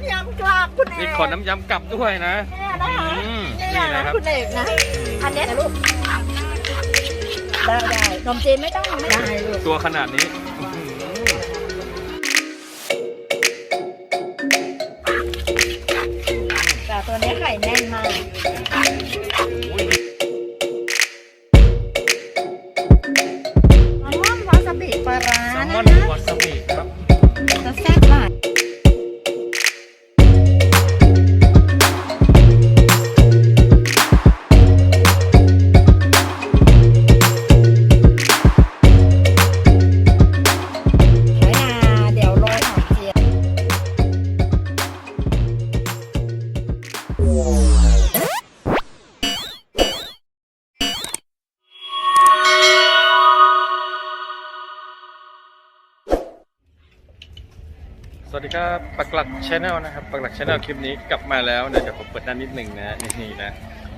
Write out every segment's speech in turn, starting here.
ำยำกลับคุณเอกมีขอน้ำยำกลับด้วยนะเนี่ยนะคะอืมนี่นี่นะนะครับคุณเอกนะ อันเนี้ยนะลูก ได้ได้นมจีนไม่ต้องไม่ได้ลูกตัวขนาดนี้ ครับปักหลักชาแนลนะครับปักหลักชาแนลคลิปนี้กลับมาแล้วนะเดี๋ยวผมเปิดหน้านิดหนึ่งนะนี่นะ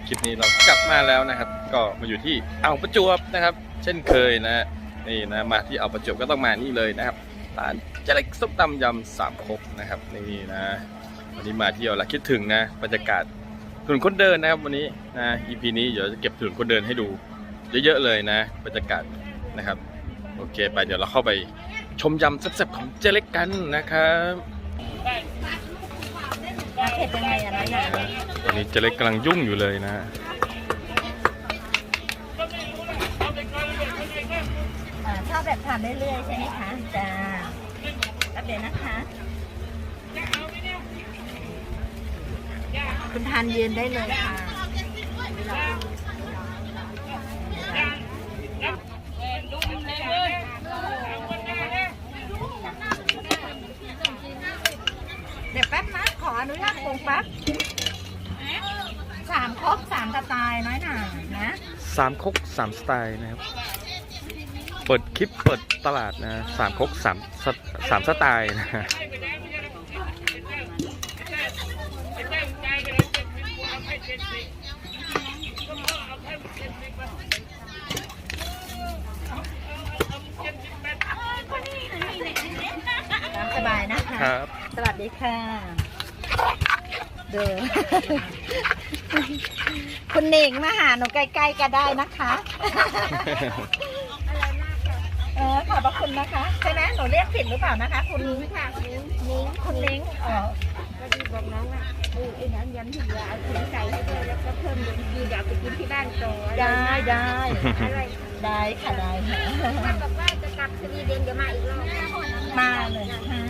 คลิปนี้เรากลับมาแล้วนะครับ ก็มาอยู่ที่อ่าวประจวบนะครับ เช่นเคยนะนี่นะมาที่อ่าวประจวบก็ต้องมานี่เลยนะครับร้านเจเล็กส้มตำยำสามครกนะครับนี่นะวันนี้มาเที่ยวละคิดถึงนะบรรยากาศถนนคนเดินนะครับวันนี้นะ EP นี้เดี๋ยวจะเก็บถนนคนเดินให้ดู เยอะๆเลยนะบรรยากาศนะครับโอเค ไปเดี๋ยวเราเข้าไป ชมยำแซ่บๆของเจเล็กกันนะครับอะเผ็ดยังไงอะน้อยหนาตอนนี้เจเล็กกำลังยุ่งอยู่เลยนะอ่าชอบแบบทานเรื่อยๆใช่ไหมคะจ้ารับเดี๋ยวนะคะ คุณทานเย็นได้เลยค่ะเดี๋ยวแป๊บนะขออนุญาตปรุงแป๊บ สามครกสามสไตล์น้อยหนานะสามคกสามสไตล์นะครับ เปิดคลิปเปิดตลาดนะสามคกสามสสามสไตล์นะ ตามสบายนะคะ ครับ สวัสดีค่ะ เดินคุณหนิงมาหาหนูใกล้ๆก็ได้นะคะเออขอบพระคุณนะคะ ใช่ไหมหนูเรียกผิดหรือเปล่านะคะ คุณนิ้งค่ะนิ้งนิ้งคุณนิ้งอ๋อก็ดีบอกน้องว่าเออไอ้นั้นยันถึงยาเอาถุงใส่ให้ด้วยแล้วก็เพิ่มเดี๋ยวดีเดี๋ยวเอาไปกินที่บ้านต่ออะไรได้นะได้อะไรได้ค่ะได้ค่ะถ้าบอกว่าจะกลับสวีเดนจะมาอีกรอบมาเลยนะคะแล้ว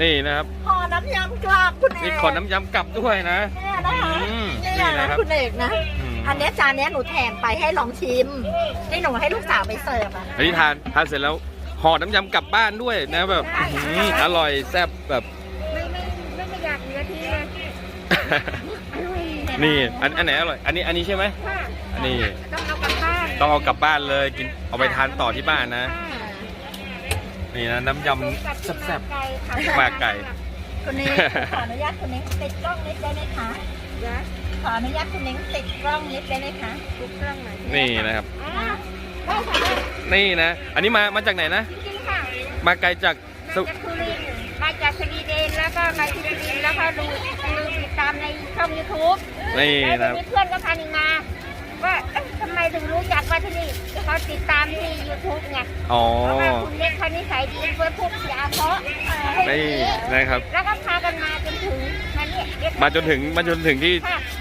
นี่นะครับขอน้ำยำกลับคุณเอกมีขอน้ำยำกลับด้วยนะเนี่ยนะคะอืมนี่นี่นะนะครับ คุณเอกนะ อืม อันเนี้ยจานเนี้ยหนูแถมไปให้ลองชิมที่หนูให้ลูกสาวไปเสิร์ฟอะ อันนี้ทานทานเสร็จแล้วห่อน้ำยำกลับบ้านด้วยนะแบบอื้อหืออร่อยแซ่บแบบ ไม่ไม่ไม่ไม่อยากเหลือทีเลยอร่อยนี่อันอันไหนอร่อย อันนี้อันนี้ใช่ไหมค่ะอันนี้ต้องเอากลับบ้านต้องเอากลับบ้านเลยกินเอาไปทานต่อที่บ้านนะ นี่นะน้ำยำแซ่บไก่ค่ะๆปลาไก่ คุณนิ้งขออนุญาตคุณนิ้งติดกล้องนิดได้ไหมคะเดี๋ยวขออนุญาตคุณนิ้งติดกล้องนิดได้ไหมคะทุกเครื่องหน่อยนี่นะครับอ่าได้ค่ะนี่นะ อันนี้มามาจากไหนนะจริงค่ะมาไกลจากสมาจากสุรินทร์มาจากสวีเดนแล้วก็มาที่สุรินทร์แล้วก็ดูดูติดตามในช่องยูทูบนี่แล้วนะทีนี้เพื่อนก็พานิงมาว่าเอ๊ะทำ ไมถึงรู้จักว่าที่นี่เขาติดตามที่ยูทูบไงอ๋อ เพราะว่าคุณเล็กเขานิสัยดีเพื่อพูดเสียเพราะนี่นะครับ แล้วก็พากันมาจนถึงมาเนี่ยเรียกมาจนถึงมาจนถึงที่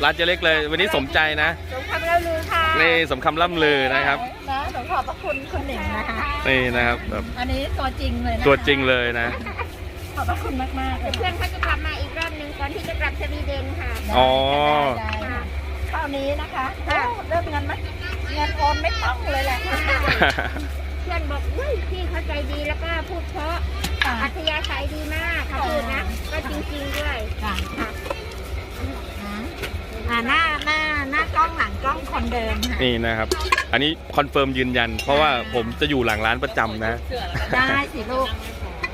ร้านเจเล็กเลย วันนี้สมใจนะสมคำแล้วลือค่ะนี่สมคำล่ำลือนะครับนะหนูขอบพระคุณคุณหนิงนะคะ นี่นะครับแบบอันนี้ตัวจริงเลยนะตัวจริงเลยนะ ขอบพระคุณมากมากๆเลยเพื่อนเขาจะกลับมาอีกรอบหนึ่งก่อนที่จะกลับสวีเดนค่ะ อ๋อ ได้ได้ได้เท่านี้นะคะค่ะโอ้เริ่มเงินไหม เงินโอนไม่ต้องเลยแหละเพื่อนบอกเฮ้ยพี่เขาใจดีแล้วก็พูดเพราะค่ะอัธยาศัยดีมากเขาพูดนะ ก็จริงๆด้วยค่ะค่ะอ่าหน้าหน้าหน้ากล้องหลังกล้องคนเดิมค่ะนี่นะครับ อันนี้คอนเฟิร์มยืนยัน เพราะว่าผมจะอยู่หลังร้านประจำนะ ได้สิลูก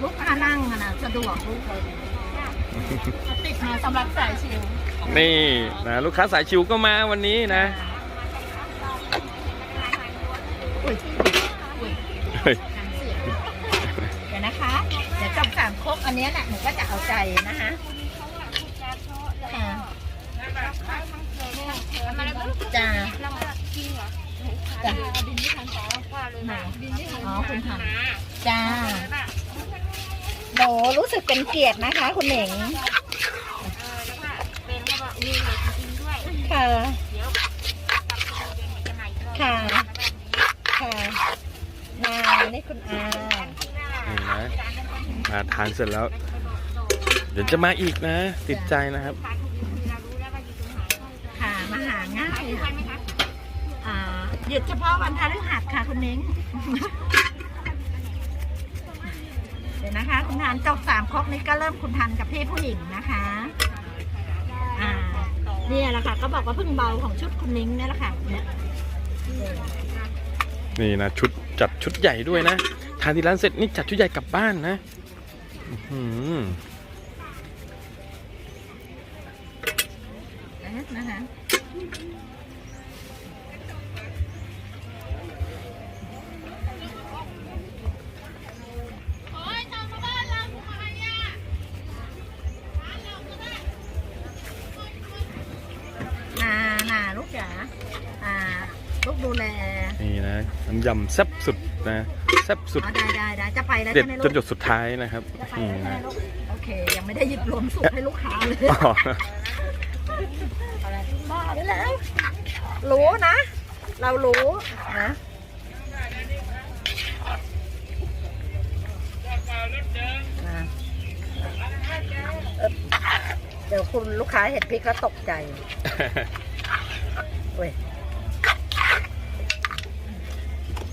ลูกค้านั่งอะนะสะดวกลูกเลยติดมาสำหรับสายชิวนี่นะลูกค้าสายชิวก็มาวันนี้นะ อุ้ยอุ้ยเฮ้ยหางเสียงเดี๋ยวนะคะ เดี๋ยวจบสามครกอันนี้แหละหนูก็จะเอาใจนะคะเขาอะจะจ่าจ้าหรอจ้ะดินที่ทันต่อว่าเลยนะดินที่ทันอ๋อคุณทนะจ้าหนูรู้สึกเป็นเกียรตินะคะ คุณเหน่งเออแล้วก็เป็นเขาบอกมีจริงด้วยค่ะเยวกลับไปเรียนจะค่ะ คุณอานี่นะมาทานเสร็จแล้ว เดี๋ยวจะมาอีกนะ ติดใจนะครับ ค่ะมาหาง่ายค่ะอ่าหยุดเฉพาะวันพฤหัสค่ะคุณเน้งเดี๋ยวนะคะ คุณทันจบสามครกนี้ก็เริ่มคุณทันกับพี่ผู้หญิงนะคะอ่าเนี่ยแหละค่ะ ก็บอกว่าเพิ่งเบาของชุดคุณนิ้งเนี่ยแหละค่ะเนี่ยนี่นะชุด จัดชุดใหญ่ด้วยนะ ทานที่ร้านเสร็จนี่จัดชุดใหญ่กลับบ้านนะอื้อหือนะคะนานาลูกจ๋าอ่า ลูกดูแลนี่นะน้ำยำแซ่บสุดนะแซ่บสุดอ๋อได้ได้ได้จะไปแล้วเด็ดใช่ไหมจลูนกหยดสุดท้ายนะครับจะไปอืมแล้วใช่ไหมนะลูกโอเค ยังไม่ได้หยิบรวมสุกให้ลูกค้าเลยอ๋อบ้าไปแล้วรู้นะ เรารู้นะอะเอ่อเดี๋ยวคุณลูกค้าเห็นพริกแล้วตกใจเว้ย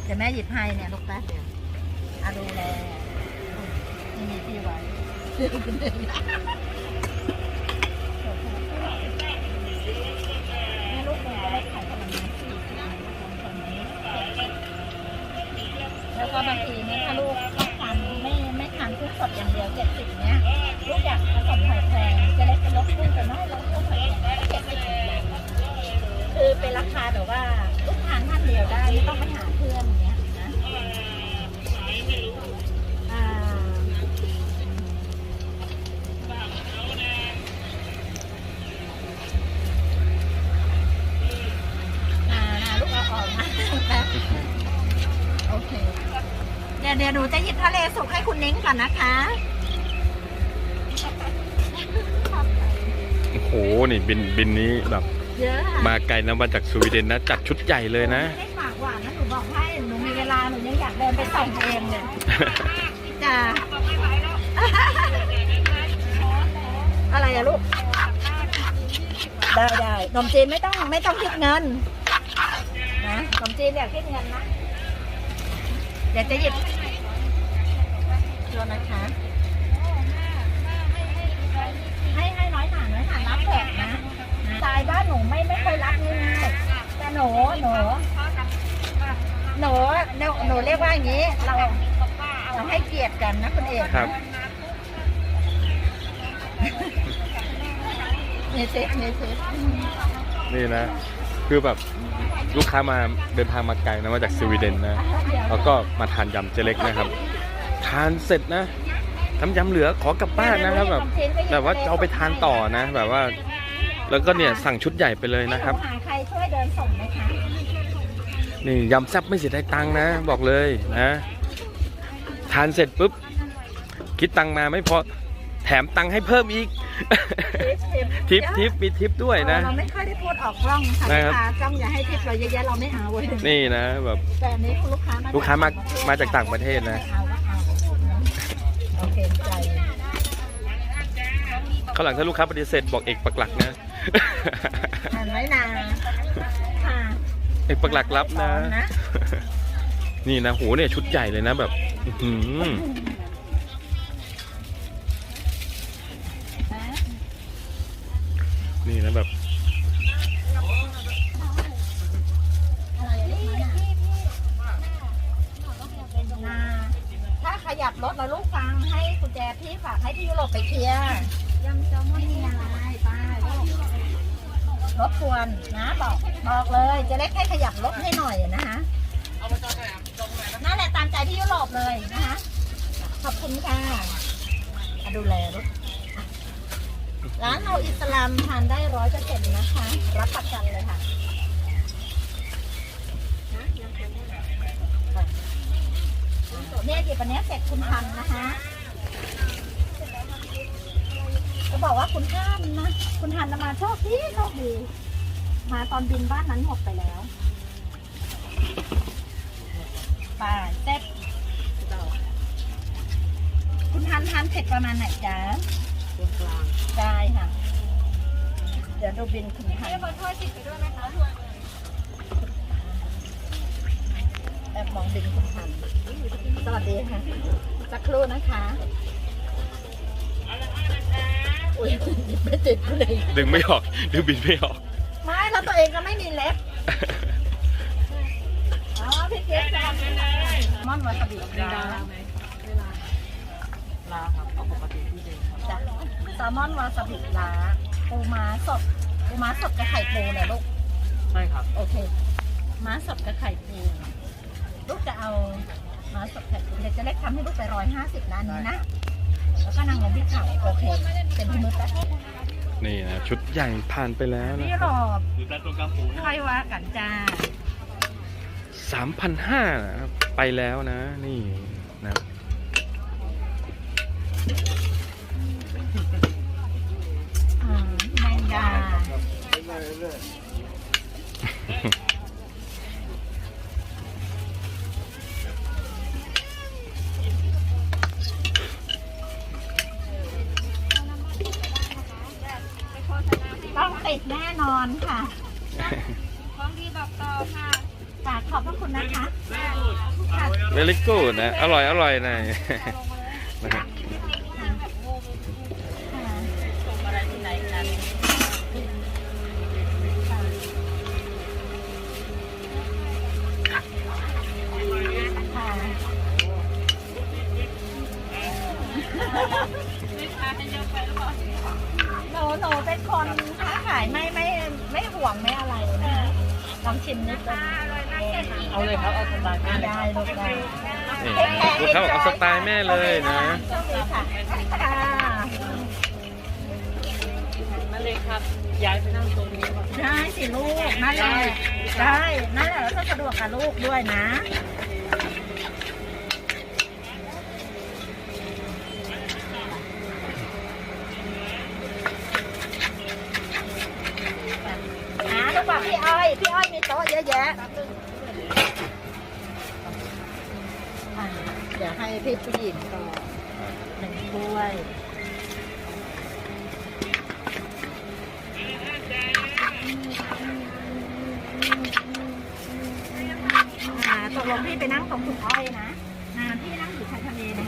เดี๋ยวแม่หยิบให้เนี่ยลูกแป๊บเดียวอะดูแลนี่มีที่ไว้แม่ลูกเนี่ยได้ขายขนมนี้สี่สิบคนนี้แล้วก็บางทีเนี่ยถ้าลูกต้องการไม่ไม่ทานกุ้งสดอย่างเดียวเจ็ดสิบเนี่ยลูกอยากผสมหอยแครงจะเล็กเป็นลดกุ้งแต่น้อยลดกุ้งหอยแครงเจ็ดสิบ คือเป็นราคาแบบว่าลูกทานท่านเดียวได้ไม่ต้องไปหาเพื่อนอย่างเงี้ยนะอ่าอ่าลูกเอาออกมาแป๊บโอเค เดี๋ยวเดี๋ยวหนูจะหยิบทะเลสุกให้คุณเน้งก่อนนะคะโอ้โห นี่บินบินนี้แบบ เยอะค่ะมาไกลนะมาจากสวีเดนนะจัดชุดใหญ่เลยนะ ไม่ได้ฝากหวานนะหนูบอกให้หนูมีเวลาหนูยังอยากเดินไปส่องเองเลยจ้าอะไรอะลูก ได้ได้ขนมจีนไม่ต้องไม่ต้องคิดเงินนะขนมจีนอยากคิดเงินนะเดี๋ยวจะหยิบตัวนะคะ หนูหนูหนูหนูหนูเรียกว่าอย่างนี้ เราเราให้เกียรติกันนะคุณเอกครันะบมีเซ็ตมีเซ็ตนี่นะ คือแบบลูกค้ามาเดินทางมาไกลนะมาจากสวีเดนนะ แล้วก็มาทานยำเจเล็กนะครับ ทานเสร็จนะทำยำเหลือขอกลับบ้านนะครับแบบแบบว่าจะเอาไปทานต่อนะ แบบว่า แล้วก็เนี่ยสั่งชุดใหญ่ไปเลยนะครับหาใครช่วยเดินส่งไหมคะนี่ยำแซ่บไม่เสียดายตังค์นะ บอกเลยนะทานเสร็จปุ๊บ คิดตังค์มาไม่พอแถมตังค์ให้เพิ่มอีก ทิปทิปมีทิปด้วยนะเราไม่ค่อยได้พูดออกกล้องค่ะนะลูครับกค้ากล้องอย่าให้ทิปเราเยอะแยะเราไม่เอาเว้ยนี่นะแบบแต่อันนี้คุณลูกค้ามาลูกค้ามามาจากต่างประเทศนะไม่เอาก็เอาโอเคใจข้างหลังถ้าลูกค้าปฏิเสธบอกเอกปักหลักนะ อ่านไว้นาค่ะเอกปักหลักรับนะพร้อมนะ นี่นะโหเนี่ยชุดใหญ่เลยนะแบบ อื้อหือารบกวนนะบอกบอกเลยจะเล็กให้ขยับรถให้หน่อยนะคะนั่นแหละตามใจที่ยุโรปเลยนะคะขอบคุณค่ะดูแลลูกร้านเราอิสลามทานได้ร้อยเปอร์เซ็นต์นะคะ รับประกันเลยค่ะเนี่ยเดี๋ยววันนี้เสร็จคุณทันนะคะจะบอกว่าคุณท่านนะ คุณทันมาโชคดีโชคดี มาตอนบินบ้านนั้นหมดไปแล้วป่าเซ็ตคุณทันทานเผ็ดประมาณไหนจ๊ะได้ค่ะ เดี๋ยวดูบินคุณทันแอบมองบินคุณทันสวัสดีค่ะสักครู่นะคะอุ้ยหยิบไม่ติดเลยดึงไม่ออกดึงบินไม่ออกไม่แล้ว ตัวเองก็ไม่มีเล็บอ๋อพี่เกศจำม่อนวาซาบิลาลาครับเอาปกติที่เดิมครับจ้ะแซลมอนวาซาบิลาปูม้าสดปูม้าสดกับไข่ปูเนี่ยลูกใช่ครับโอเคม้าสดกับไข่ปูลูกจะเอาม้าสดไข่ปูเดี๋ยวจะเล็กทำให้ลูกไปร้อยห้าสิบนะอันนี้นะแล้วก็นางลงที่เข่าโอเคเป็นที่มือแป๊บ นี่นะชุดใหญ่ผ่านไปแล้วนะนี่รอบอยู่แต่ตัวกระปูค่อยว่ากันจ้าสามพันห้านะครับไปแล้วนะ นี่นะ กูดนะ อร่อย อร่อยนะ สไตล์แม่เลยนะโชคดีค่ะค่ะนั่นเลยครับย้ายไปนั่งตรงนี้ได้สิลูกนั่นแหละได้นั่นแหละแล้วก็สะดวกกับลูกด้วยนะหาลูกบอกพี่อ้อยพี่อ้อยมีโต๊ะเยอะแยะ ดี๋ยวให้พี่ผู้หญิงก่อนหนึ่งถ้วยอ่าตกลงพี่ไปนั่งตรงคุณอ้อยนะนะพี่นั่งอยู่ชายทะเลนะ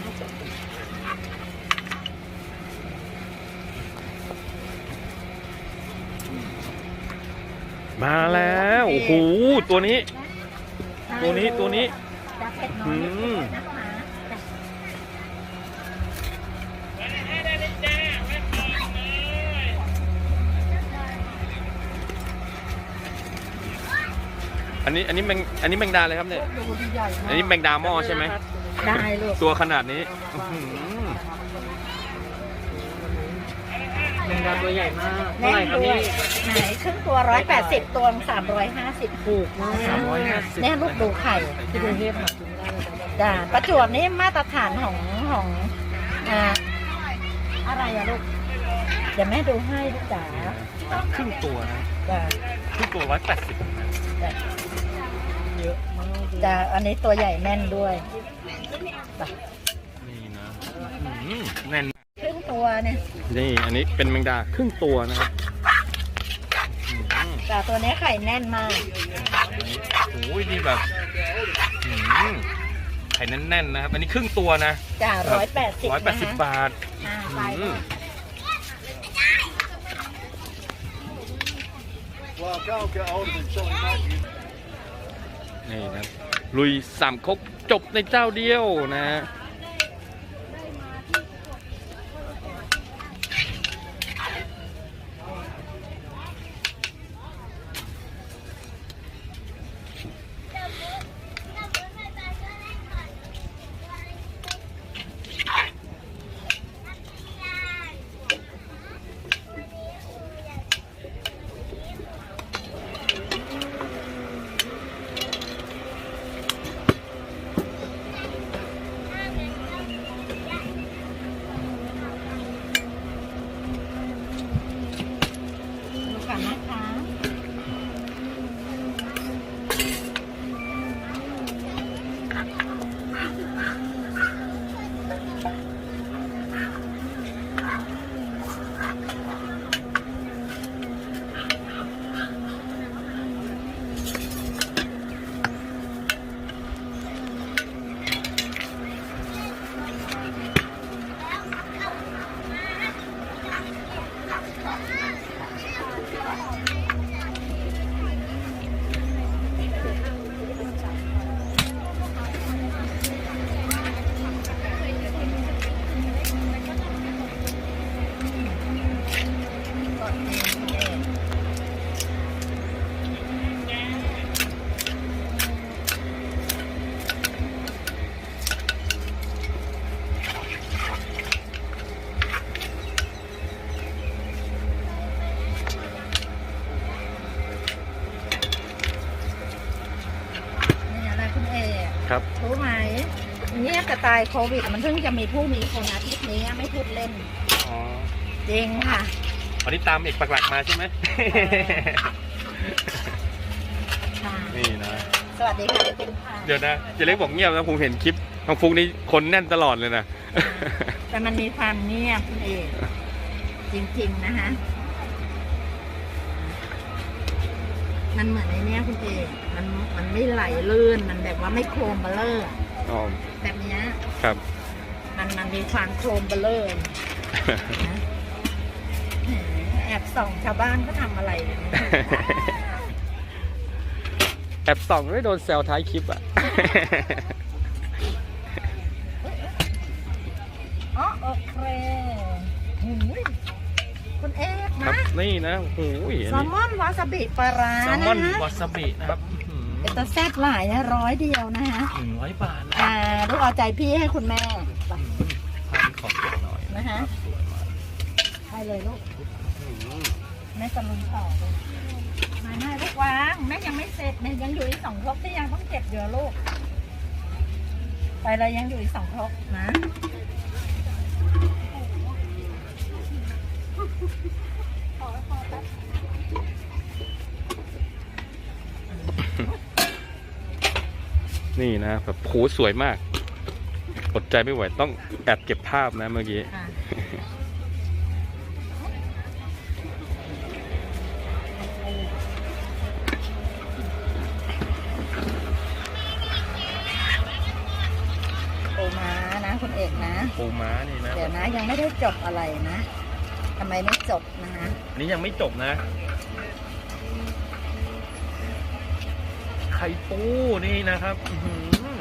มาแล้วโอ้โหตัวนี้ ตัวนี้ตัวนี้จะเผ็ดน้อยอืม นะหมาจ้ะ อันนี้อันนี้แมงอันนี้แมงดาเลยครับเนี่ยดูดีใหญ่มาอันนี้กแมงดาหม้อใช่ไหม ได้ลูกตัวขนาดนี้อื้อหือแมงดาตัวใหญ่มากเท่าแน่ไหร่นครับด้วนี่ยไหนครึ่งตัวร้อยแปดสิบตัวสามร้อยห้าสิบถูกมากสามร้อยห้าสิบแน่ลูกดูไข่ที่กรุงเทพหาซื้อไม่ได้เลยนะจ้าประจวบนี่มาตรฐานของของอ่าอะไรอะลูกเดี๋ยวแม่ดูให้ลูกจ๋าครึ่งตัวนะจ้าครึ่งตัวร้อยแปดสิบ จ้าอันนี้ตัวใหญ่แน่นด้วยไปนี่นะอื้อหือแน่น ครึ่งตัวเนี่ยนี่อันนี้เป็นแมงดาครึ่งตัวนะครับอื้อหือจ้าตัวนี้ไข่แน่นมากโอ้ยนี่แบบอื้อหือไข่แน่นๆนะครับ อันนี้ครึ่งตัวนะจ้าร้อยแปดสิบร้อยแปดสิบบาทอ่าไปอื้อ Well, go get hold of him, sort him out. You นี่ นี่นะลุยสามคกจบในเจ้าเดียวนะ เนี่ยกระตายโควิด มันเพิ่งจะมีผู้มีคนอาทิตย์นี้ไม่พูดเล่น อ๋อจริงค่ะ วันนี้ตามเอกปักหลักมาใช่ไหม ค่ะ นี่นะ สวัสดีค่ะคุณค่ะเดี๋ยวนะเจเล็กบอกเงียบนะผมเห็นคลิปทางฟุกนี่คนแน่นตลอดเลยนะ แต่มันมีความเงียบคุณเอกจริงๆนะคะ มันเหมือนไอ้เนี้ยคุณเอกมันมันไม่ไหลลื่น มันแบบว่าไม่โครมเบลเลอร์อ๋ อแบบเนี้ยครับ มันมันมีความโครมเบลเลอร์นะแหมแอบส่องชาวบ้านก็ทำอะไรอยู่เนี่ยแอบส่องไม่โดนแซวท้ายคลิปอะอ๋อโอเคหูยคุณเอกครับนะนี่นะโอ้โหอันแซลนี้มอนวาซาบิปลาร้าแซลนะมอนฮะวาซาบินะครับ เป็นตะแซ่บหลายนะร้อยเดียวนะฮะหนึ่งร้อยบาทนะอ่าลูกเอาใจพี่ให้คุณแม่ไปทานของเก็บหน่อยนะฮะสวยมากให้เลยลูก อืมแม่กำลังต่อเลยมาแม่ลูกวางแม่ยังไม่เสร็จแม่ยังอยู่อีกสองครกที่ยังต้องเก็บอยู่ลูก ไปเลยยังอยู่อีกสองครกนะ นี่นะแบบโหสวยมาก อดใจไม่ไหวต้องแอบเก็บภาพนะเมื่อกี้ ค่ะโอมานะคุณเอกนะ ปูม้านี่นะเดี๋ยวนะยังไม่ได้จบอะไรนะทำไมไม่จบนะฮะอันนี้ยังไม่จบนะ ไข่ปูนี่นะครับอื้อหือ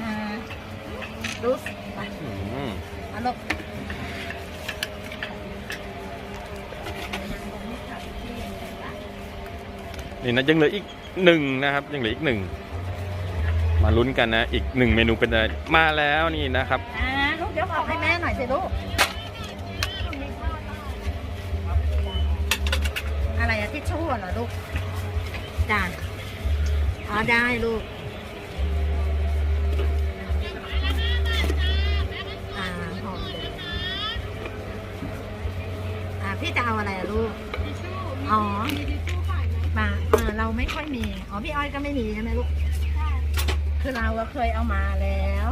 อ่าดูสิไปอื้อหือเอาลูกนี่นะยังเหลืออีกหนึ่งนะครับ ยังเหลืออีกหนึ่งมาลุ้นกันนะ อีกหนึ่งเมนูเป็นอะไรมาแล้วนี่นะครับ อ่า ลูกเดี๋ยวออกให้แม่หน่อยสิลูก อะไรอะที่ชั่วเหรอลูกจ้าอ๋อได้ลูกอ่าหอมเลยอ่าพี่จะเอาอะไรอะลูกอ๋อมาเออเราไม่ค่อยมีอ๋อพี่อ้อยก็ไม่มีใช่ไหมลูกคือเราก็เคยเอามาแล้ว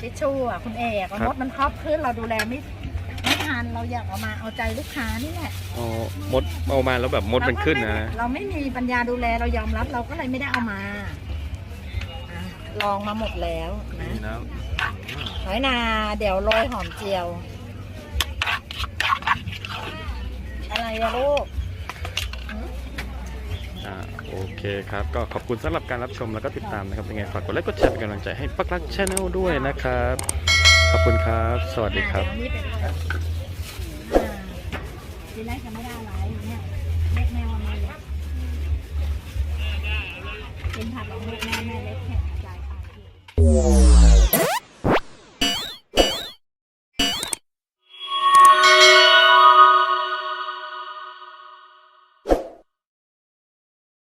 ทิชชู่อะคุณเอกมดมันครอบขึ้นเราดูแลไม่ ไม่ทันเราอยากเอามาเอาใจลูกค้านี่แหละอ๋อมดเอามาแล้วแบบมดมันขึ้นนะ เราไม่มีปัญญาดูแลเรายอมรับเราก็เลยไม่ได้เอามาอะลองมาหมดแล้วนะนี่นะน้อยนา เดี๋ยวโรยหอมเจียว อะไรอะลูก อ่าโอเคครับ ก็ขอบคุณสำหรับการรับชมแล้วก็ติดตามนะครับยังไงฝากกดไลค์กดแชร์เป็นกำลังใจให้ปักรักชาแนลด้วยนะครับ ขอบคุณครับ สวัสดีครับ อะเดี๋ยวนี้เป็นอ่า ทีแรกจะไม่ได้อะไรเนี่ยเล็กแมวมาเลยเป็นผัดของเล็กแมว